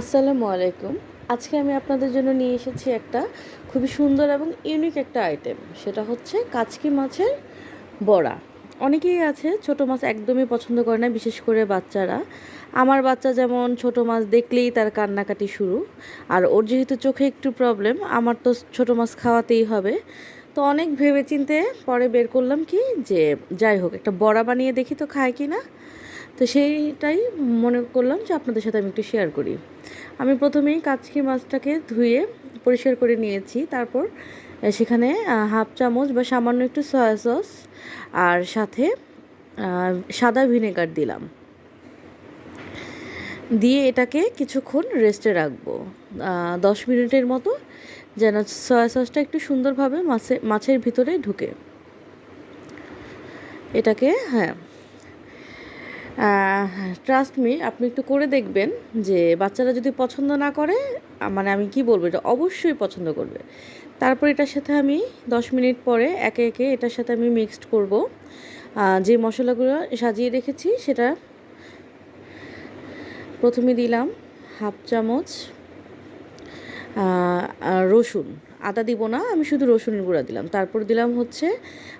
আসসালামু আলাইকুম। আজকে আমি আপনাদের জন্য নিয়ে এসেছি একটা খুবই সুন্দর এবং ইউনিক একটা আইটেম সেটা হচ্ছে কাচকি মাছের বড়া। অনেকেই আছে, ছোট মাছ একদমই পছন্দ করে না, বিশেষ করে বাচ্চারা। আমার বাচ্চা যেমন ছোট মাছ দেখলেই তার কান্নাকাটি শুরু। আর ওর যেহেতু চোখে একটু প্রবলেম আমার তো ছোট মাছ খাওয়াতেই হবে। তো অনেক ভেবেচিন্তে পরে বের করলাম কি যে, যাই হোক, একটা বড়া বানিয়ে দেখি তো খায় কি না তো সেইটাই মনে করলাম যে আপনাদের সাথে আমি একটু শেয়ার করি। আমি প্রথমেই কাচকি মাছটাকে ধুয়ে পরিষ্কার করে নিয়েছি। তারপর সেখানে হাফ চামচ বা সামান্য একটু সয়া সস আর সাথে সাদা ভিনেগার দিলাম। দিয়ে এটাকে কিছুক্ষণ রেস্টে রাখব। দশ মিনিটের মতো যেন সয়া সসটা একটু সুন্দরভাবে মাছে, মাছের ভিতরে ঢুকে। এটাকে হ্যাঁ ট্রাস্ট মি আপনি একটু করে দেখবেন যে বাচ্চারা যদি পছন্দ না করে মানে আমি কি বলব, এটা অবশ্যই পছন্দ করবে। তারপর এটার সাথে আমি দশ মিনিট পরে একে একে এটার সাথে আমি মিক্সড করব। যে মশলাগুলো সাজিয়ে রেখেছি, সেটা প্রথমে দিলাম হাফ চামচ রসুন। আদা দিব না, আমি শুধু রসুনের গুঁড়া দিলাম। তারপর দিলাম হচ্ছে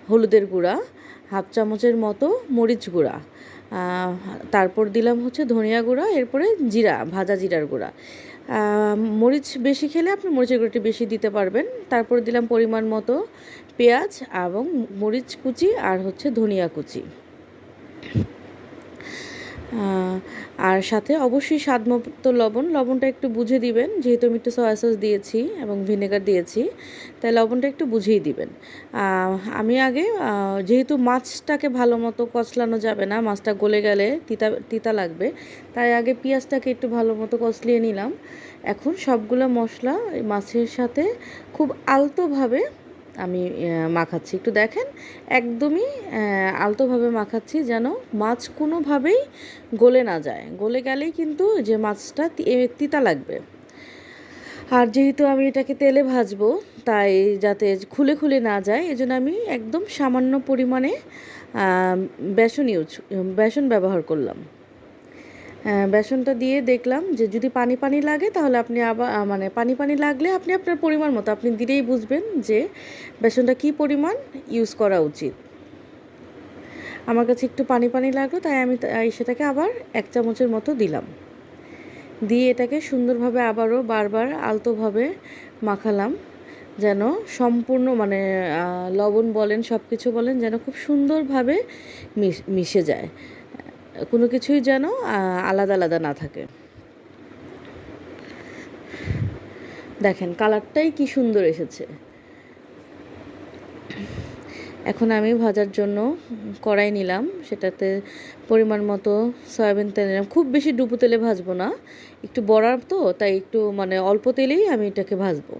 হলুদের গুঁড়া, হাফ চামচের মতো মরিচ গুঁড়া। তারপর দিলাম হচ্ছে ধনিয়া গুঁড়া, এরপরে জিরা, ভাজা জিরার গুঁড়া। মরিচ বেশি খেলে আপনি মরিচের গুঁড়োটি বেশি দিতে পারবেন। তারপর দিলাম পরিমাণ মতো পেঁয়াজ এবং মরিচ কুচি আর হচ্ছে ধনিয়া কুচি। আর সাথে অবশ্যই স্বাদ মতো লবণ। লবণটা একটু বুঝে দিবেন, যেহেতু আমি একটু সয়া সস দিয়েছি এবং ভিনেগার দিয়েছি, তাই লবণটা একটু বুঝেই দিবেন। আমি আগে যেহেতু মাছটাকে ভালো মতো কচলানো যাবে না, মাছটা গলে গেলে তিতা তিতা লাগবে, তাই আগে পেঁয়াজটাকে একটু ভালো মতো কচলিয়ে নিলাম। এখন সবগুলো মশলা মাছের সাথে খুব আলতোভাবে আমি মাখাচ্ছি। একটু দেখেন, একদমই আলতোভাবে মাখাচ্ছি যেন মাছ কোনোভাবেই গলে না যায়। গলে গেলেই কিন্তু যে মাছটা তিতা লাগবে। আর যেহেতু আমি এটাকে তেলে ভাজবো, তাই যাতে খুলে খুলে না যায়, এজন্য আমি একদম সামান্য পরিমাণে বেসন ইউজ, বেসন ব্যবহার করলাম। বেসনটা দিয়ে দেখলাম যে যদি পানি পানি লাগে তাহলে আপনি আবার মানে পানি পানি লাগলে আপনি আপনার পরিমাণ মতো, আপনি দিলেই বুঝবেন যে বেসনটা কী পরিমাণ ইউজ করা উচিত। আমার কাছে একটু পানি পানি লাগল, তাই আমি সেটাকে আবার এক চামচের মতো দিলাম। দিয়ে এটাকে সুন্দরভাবে আবারও বারবার আলতোভাবে মাখালাম, যেন সম্পূর্ণ মানে লবণ বলেন সব কিছু বলেন, যেন খুব সুন্দরভাবে মিশে যায়। কোনো কিছুই যেন আলাদা আলাদা না থাকে। দেখেন, কালারটাই কি সুন্দর এসেছে। এখন আমি ভাজার জন্য কড়াই নিলাম, সেটাতে পরিমাণ মতো সয়াবিন তেল নিলাম। খুব বেশি ডুবো তেলে ভাজবো না, একটু বড়ার তো, তাই একটু মানে অল্প তেলেই আমি এটাকে ভাজবো।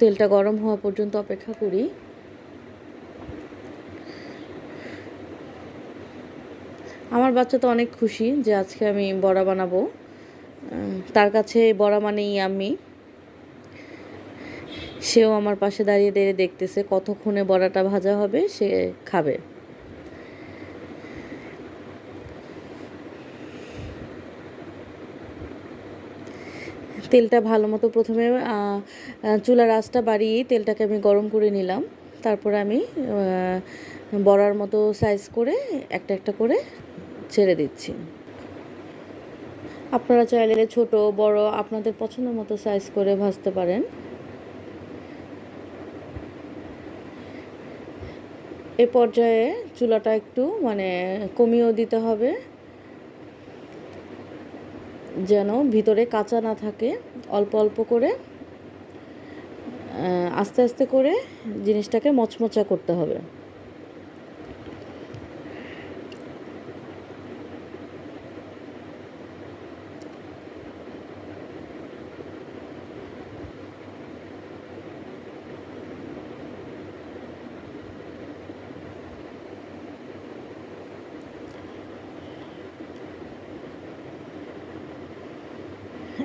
তেলটা গরম হওয়া পর্যন্ত অপেক্ষা করি আমার বাচ্চা তো অনেক খুশি যে আজকে আমি বড়া বানাবো। তার কাছে বড়া মানেই আমি। সেও আমার পাশে দাঁড়িয়ে দাঁড়িয়ে দেখতেছে কতক্ষণে বড়াটা ভাজা হবে, সে খাবে। তেলটা ভালো মতো প্রথমে চুলার আঁচটা বাড়িয়ে তেলটাকে আমি গরম করে নিলাম। তারপর আমি বড়ার মতো সাইজ করে একটা একটা করে ছেড়ে দিচ্ছি। আপনারা চাইলে ছোট, বড়, আপনাদের পছন্দ মতো সাইজ করে ভাজতে পারেন। এ পর্যায়ে চুলাটা একটু মানে কমিয়েও দিতে হবে। যেন ভিতরে কাঁচা না থাকে, অল্প অল্প করে আস্তে আস্তে করে জিনিসটাকে মচমচা করতে হবে।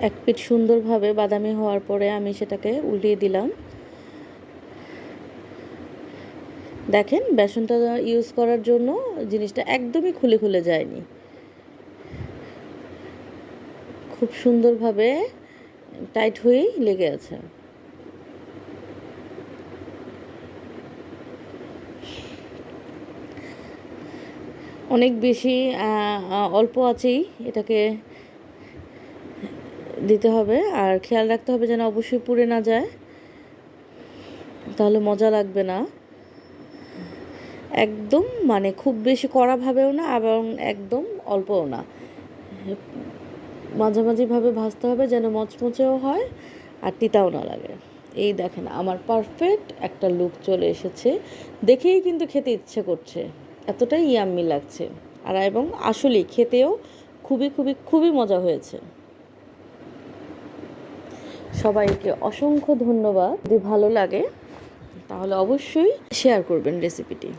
এক পিঠ সুন্দরভাবে বাদামি হওয়ার পরে আমি সেটাকে উল্টিয়ে দিলাম। দেখেন, বেসনটা ইউজ করার জন্য জিনিসটা একদমই খুলে খুলে যায়নি। খুব সুন্দরভাবে টাইট হয়েই লেগে আছে। অনেক বেশি অল্প আছেই এটাকে দিতে হবে। আর খেয়াল রাখতে হবে যেন অবশ্যই পুড়ে না যায়। তাহলে মজা লাগবে না। একদম মানে খুব বেশি কড়াভাবেও না এবং একদম অল্পও না। মাঝামাঝিভাবে ভাজতে হবে যেন মচমচেও হয় আর তিতাও না লাগে। এই দেখেন আমার পারফেক্ট একটা লুক চলে এসেছে। দেখেই কিন্তু খেতে ইচ্ছে করছে। এতটাই ইয়াম্মি লাগছে। আর এবং আসলেই খেতেও খুবই খুবই খুবই মজা হয়েছে। সবাইকে অসংখ্য ধন্যবাদ। যদি ভালো লাগে তাহলে অবশ্যই শেয়ার করবেন রেসিপিটি